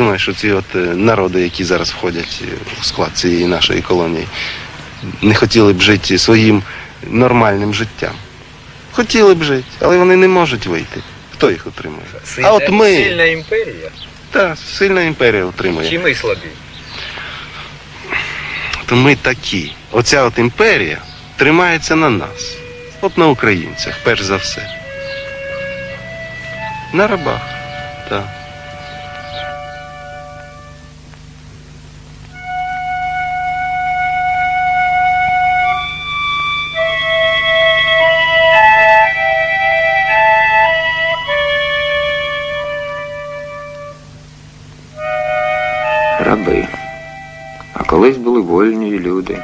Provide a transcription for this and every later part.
Думаю, що ці от е, народи, які зараз входять е, у склад цієї нашої колонії, не хотіли б жити своїм нормальним життям. Хотіли б жити, але вони не можуть вийти. Хто їх утримує? а от ми, Сильна імперія. та, сильна імперія утримує. Чи ми слабі? То ми такі. Оця от імперія тримається на нас. От на українцях, перш за все. На рабах. Так. Колись були вольні люди.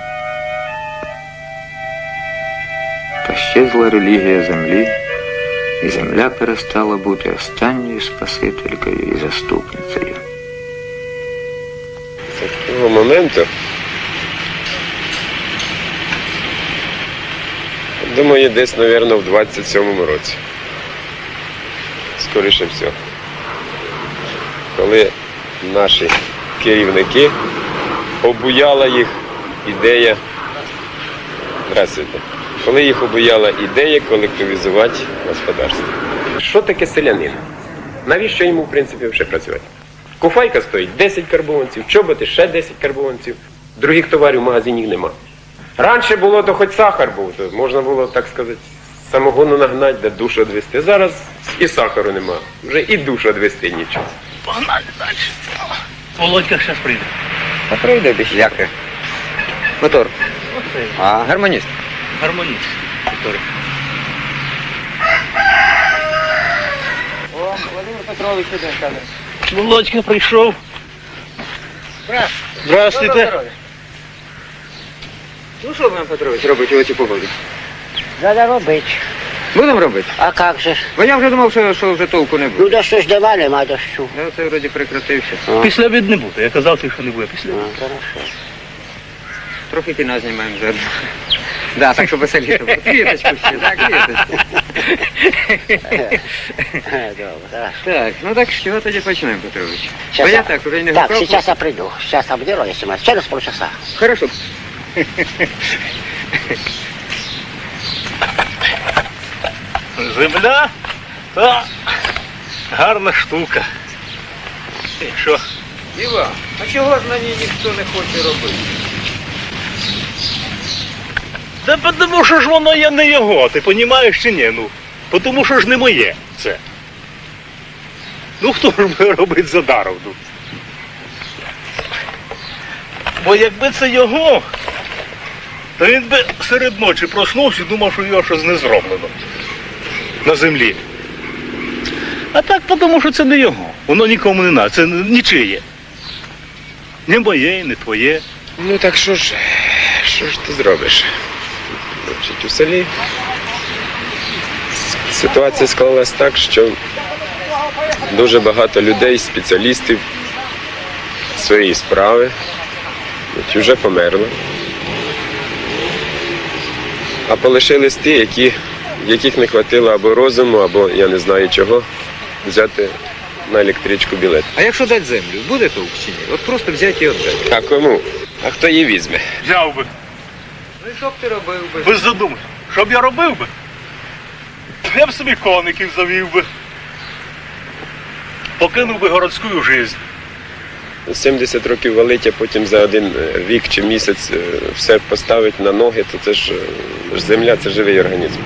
Та щезла релігія землі, і земля перестала бути останньою спасителькою і заступницею. З того моменту. Думаю, десь, мабуть, в 27-му році. Скоріше всього. Коли наші керівники обуяла їх ідея. Здравствуйте. Коли їх обуяла ідея колективізувати господарство. Що таке селянин? Навіщо йому, в принципі, вже працювати? Куфайка стоїть 10 карбованців, чоботи ще 10 карбованців, других товарів в магазині нема. Раніше було, то хоч сахар був, то можна було, так сказати, самогону нагнати, де душу відвести. Зараз і сахару нема, вже і душу відвести нічого. Погнали далі. Володька зараз прийде. А прийде десь. Яке? Мотор. Оце А гармоніст. гармоніст. Вікторій. О, Володимир Петрович каже. Володька прийшов. Здравствуйте. Ну що, Володимир Петрович, робить у цій погоді? Треба робити. Будемо робити. А як же ж? Бо я вже думав, що, що вже толку не Ну, буде. дощу ж нема, нема дощу. Ну, це вроді прекратився. Після обід не буде. Я казав, що не буде після А, обід. хорошо. Трохи кіна знімаємо зараз. Да, так, щоб веселіше було. Квіточку ще, так, квіточку. Е, Добре, хорошо. Так, ну так що тоді почнемо, Петрович. Бо Щас я я- так, уже не Так, готов. сейчас я приду. Сейчас обдеру, если мы. Через полчаса. Хорошо. Земля та гарна штука. І Що? Іва, а чого ж на ній ніхто не хоче робити? Да тому що ж воно є не його, ти розумієш чи ні? Ну, тому що ж не моє це. Ну хто ж буде робити за даром? Ну? Бо якби це його, то він би серед ночі проснувся і думав, що його щось не зроблено на землі. А так тому, що це не його. Воно нікому не треба, це нічиє. Не моє, не твоє. Ну так що ж, що ж ти зробиш? Значить, у селі ситуація склалась так, що дуже багато людей, спеціалістів своєї справи значить, вже померли. А полишились ті, які, яких не хватило або розуму, або я не знаю чого, взяти на електричку білет. А якщо дати землю, буде толк чи ні? От просто взяти і віддати. А кому? А хто її візьме? Взяв би. Ну і що б ти робив би? Без задумки. Що б я робив би? Я б собі коників завів би. Покинув би городську життя. 70 років валить, а потім за один е, рік чи місяць е, все поставить на ноги, то це е, ж земля це живий організм.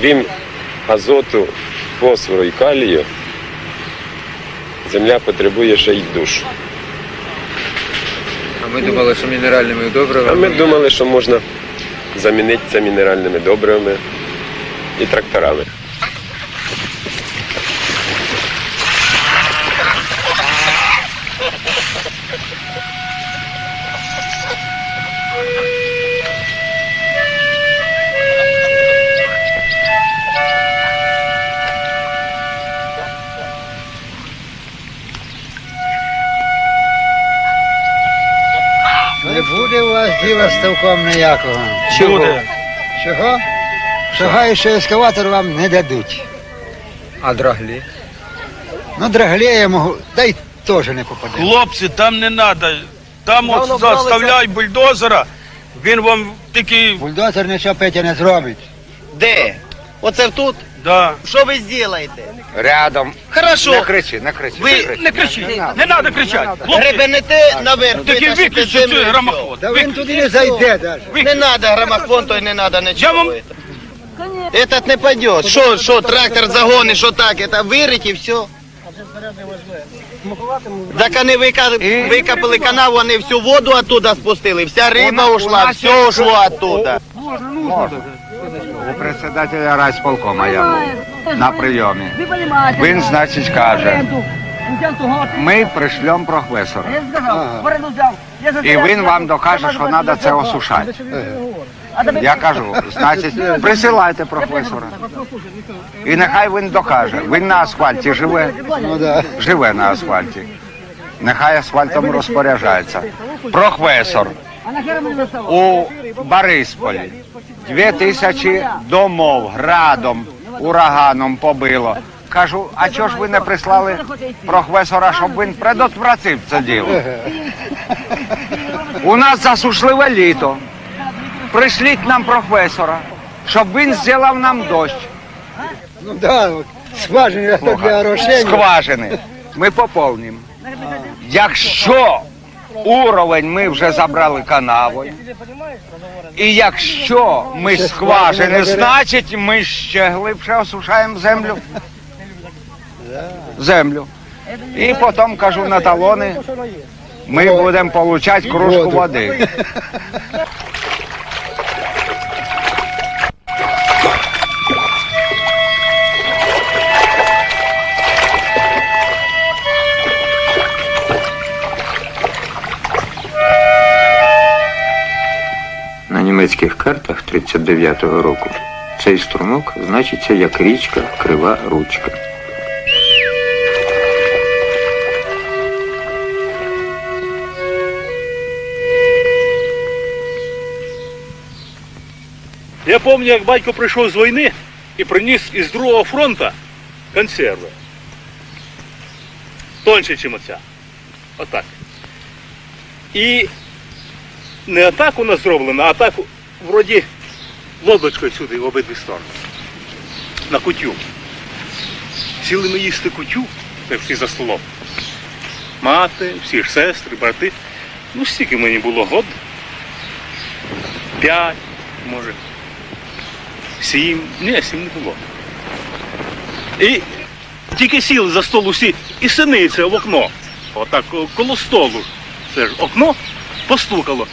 Крім азоту, фосфору і калію, земля потребує ще й душ. А ми думали, що мінеральними добривами. А ми думали, що можна замінити це мінеральними добривами і тракторами. Не буде у вас діла з ставком ніякого. Чого? Чого? Шагаю, що ескаватор вам не дадуть. А драглі? Ну, драглея можу. Дай теж не попаде. Хлопці, там не треба. Там от заставляй бульдозера, він вам тільки. Бульдозер нічого Петя не зробить. Де? Оце тут? Да. Що ви зробите? Рядом. Хорошо. Не кричи, не кричи. Ви Не кричіть, не треба кричати. Гребенете наверх, таки витащите виключіть землю і цей грамофон. Та він туди не зайде навіть. Не надо грамофон, то й не надо Я нічого. вам- Этот не пойдет. Що, що, трактор загониш, що так, это вирить і все. Так вони вика- викопали канаву, вони всю воду оттуда спустили, вся риба ушла, все ушло оттуда. У председателя райсполкома я був на прийомі. Він, значить, каже, ми пришлемо професора. І він вам докаже, що треба це осушати. Я кажу, значить, присилайте професора. І нехай він докаже. Він на асфальті живе. Ну. Живе на асфальті. Нехай асфальтом розпоряджається. Професор у Борисполі. Дві тисячі домов градом, ураганом побило. Кажу, а чого ж ви не прислали професора, щоб він предотвратив це діло? У нас засушливе літо. Пришліть нам професора, щоб він зробив нам дощ. Ну да, скважини для орошення. скважини. Ми поповнимо. Якщо уровень ми вже забрали канавою, і якщо ми скважини, значить ми ще глибше осушаємо землю. Землю. І потім кажу на талони, ми будемо отримати кружку води. Німецьких картах 39-го року цей струмок значиться як річка Крива Ручка. Я пам'ятаю, як батько прийшов з війни і приніс із другого фронту консерви. Тонше, ніж оця. Отак. І не отак вона зроблена, а так вроді лодочкою сюди в обидві сторони. На кутю. Сіли ми їсти кутю, де всі за столом. Мати, всі ж сестри, брати. Ну, стільки мені було год. П'ять, може. Сім. Ні, сім не було. І тільки сіли за стол усі і синиця в окно. Отак коло столу. Це ж окно постукало.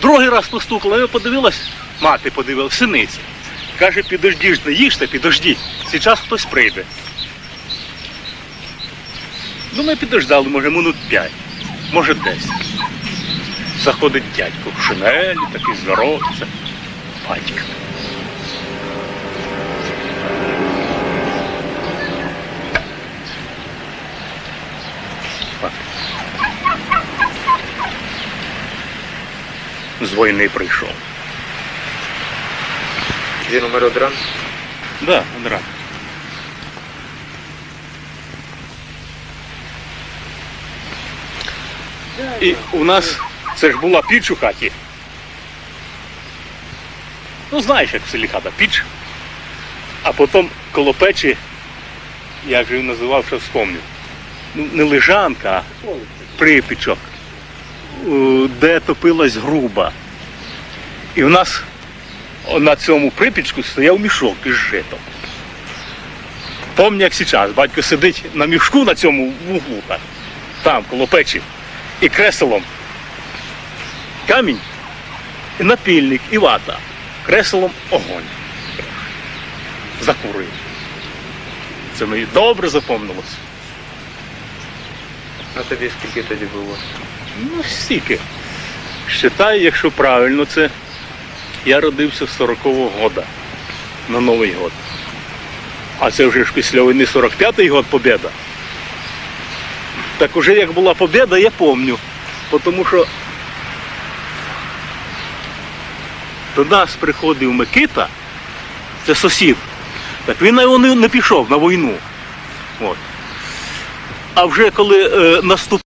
Другий раз постукала, я подивилась, мати подивилась, синиця. Каже, підождіть, не їжте, підождіть. Зараз хтось прийде. Ну, ми підождали, може, минут п'ять, може десять. Заходить дядько в шинелі, такий здоровця, Батько. З війни прийшов. Він умер одразу? Да, одразу. І у нас це ж була піч у хаті. Ну, знаєш, як в селі хата піч. А потім коло печі, як же він називав, що вспомнив. Ну, не лежанка, а припічок, де топилась груба. І у нас на цьому припічку стояв мішок із житом. Помню, як зараз, батько сидить на мішку на цьому вуглу, там, коло печі, і креселом. Камінь, і напільник, і вата. Креселом огонь. Закурив. Це мені добре запомнилось. А тобі скільки тоді було? Ну, стільки. Считай, якщо правильно, це я родився з 40-го года на Новий год. А це вже ж після війни 45-й год побєда. Так уже як була побєда, я пам'ятаю. Тому що до нас приходив Микита, це сусід. Так він його не, пішов на війну. От. А вже коли е, наступ